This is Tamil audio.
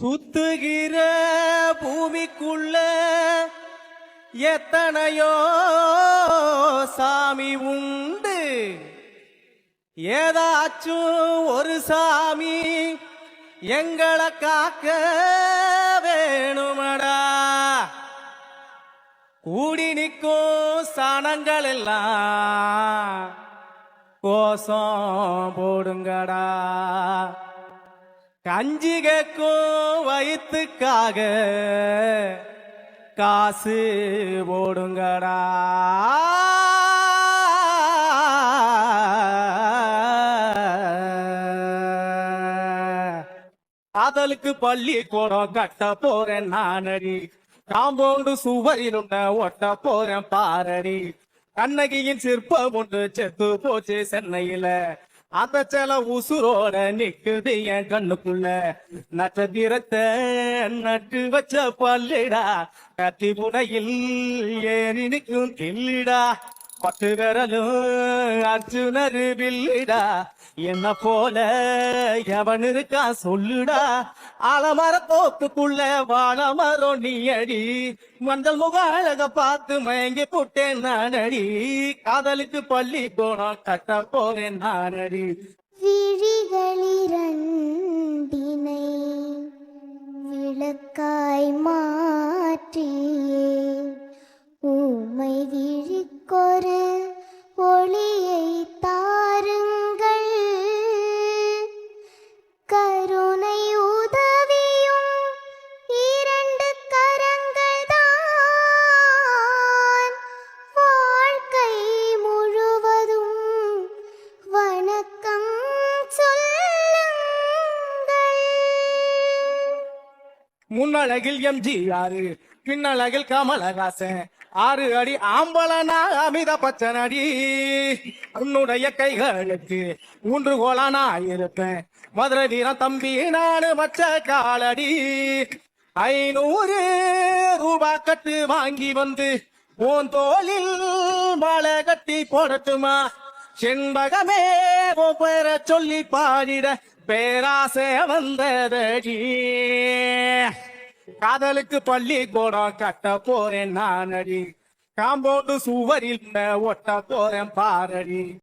சுத்துகிற பூமிக்குள்ள எத்தனையோ சாமி உண்டு. ஏதாச்சும் ஒரு சாமி எங்களை காக்க வேணுமடா. கூடி நிற்கும் சனங்கள் எல்லாம் கோசம் போடுங்கடா. கஞ்சி கேட்கும் வயிற்றுக்காக காசு போடுங்கடா. காதலுக்கு பள்ளி கூடம் கட்ட போறேன் நானடி. காம்பவுண்டு சுவரில் ஒட்ட போறேன் பாரடி. கண்ணகியின் சிற்பம் ஒன்று செத்து போச்சு சென்னையில. அந்த சில உசுரோட நிக்குது என் கண்ணுக்குள்ள. நட்சத்திரத்தை நட்டு வச்ச பல்லிடா. கத்தி புனையில் ஏறி நிற்கும் கில்லிடா. பத்து விரலும் அர்ஜுனர் வில்லுடா என்ன போல எவன் இருக்கா சொல்லுடா. அலமர தோப்புக்குள்ள வாழமரம் நீ அடி மஞ்சள் முக அழக பார்த்து மயங்கி புட்டேன் நானடி. காதலுக்கு பள்ளி கோணம் கட்ட போறேன் நானடி. விழிகளிரண்டினை விளக்கா முன்னழகில் எம்ஜிஆர் பின்னழகில் கமலஹாசன் ஆறு அடி ஆம்பளனா அமித பச்சனடி. உன்னுடைய கைகளுக்கு ஊன்று கோலா நான் இருப்பேன். மதுரை வீரன் தம்பி நானு மச்ச காலடி. ஐநூறு ரூபா கட்டு வாங்கி வந்து உன் தோளில் மாலை கட்டி போடட்டுமா? செண்பகமே பெற சொல்லி பாடிட பேராசை வந்ததடி. காதலுக்கு பள்ளி கூடம் கட்ட போறேன் நானடி. காம்பவுண்டு சுவரில் ஒட்ட போறேன் பாரடி.